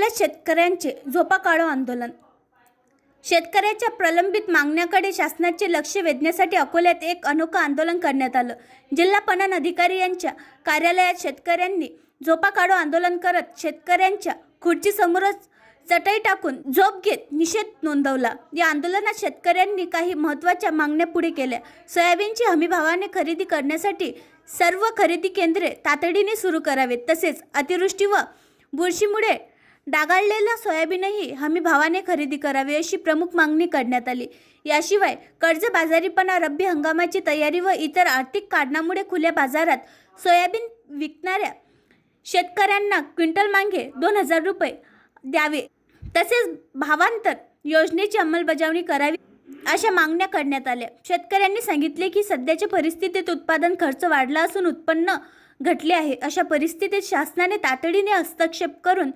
अकोल्यात शेतकऱ्यांचे झोपा काढो आंदोलन. शेतकऱ्याच्या प्रलंबित मागण्याकडे शासनाचे लक्ष वेधण्यासाठी अकोल्यात एक अनोखं आंदोलन करण्यात आलं. जिल्हा पणन अधिकारी यांच्या कार्यालयात शेतकऱ्यांनी झोपा काढो आंदोलन करत शेतकऱ्यांच्या खुर्चीसमोरच चटई टाकून झोप घेत निषेध नोंदवला. या आंदोलनात शेतकऱ्यांनी काही महत्त्वाच्या मागण्या पुढे केल्या. सोयाबीनची हमीभावाने खरेदी करण्यासाठी सर्व खरेदी केंद्रे तातडीने सुरू करावेत. तसेच अतिवृष्टी व बुरशीमुळे डागाळलेला सोयाबीनही हमी भावाने खरेदी करावी अशी प्रमुख मागणी करण्यात आली. याशिवाय कर्जबाजारीपणा रब्बी हंगामाची तयारी व इतर आर्थिक कारणामुळे खुल्या बाजारात सोयाबीन विकणाऱ्या शेतकऱ्यांना क्विंटल मागे दोन हजार रुपये द्यावे. तसेच भावांतर योजनेची अंमलबजावणी करावी अशा मागण्या करण्यात आल्या. शेतकऱ्यांनी सांगितले की सध्याच्या परिस्थितीत उत्पादन खर्च वाढला असून उत्पन्न घटले आहे अशा परिस्थितीत शासनाने तातडीने हस्तक्षेप करून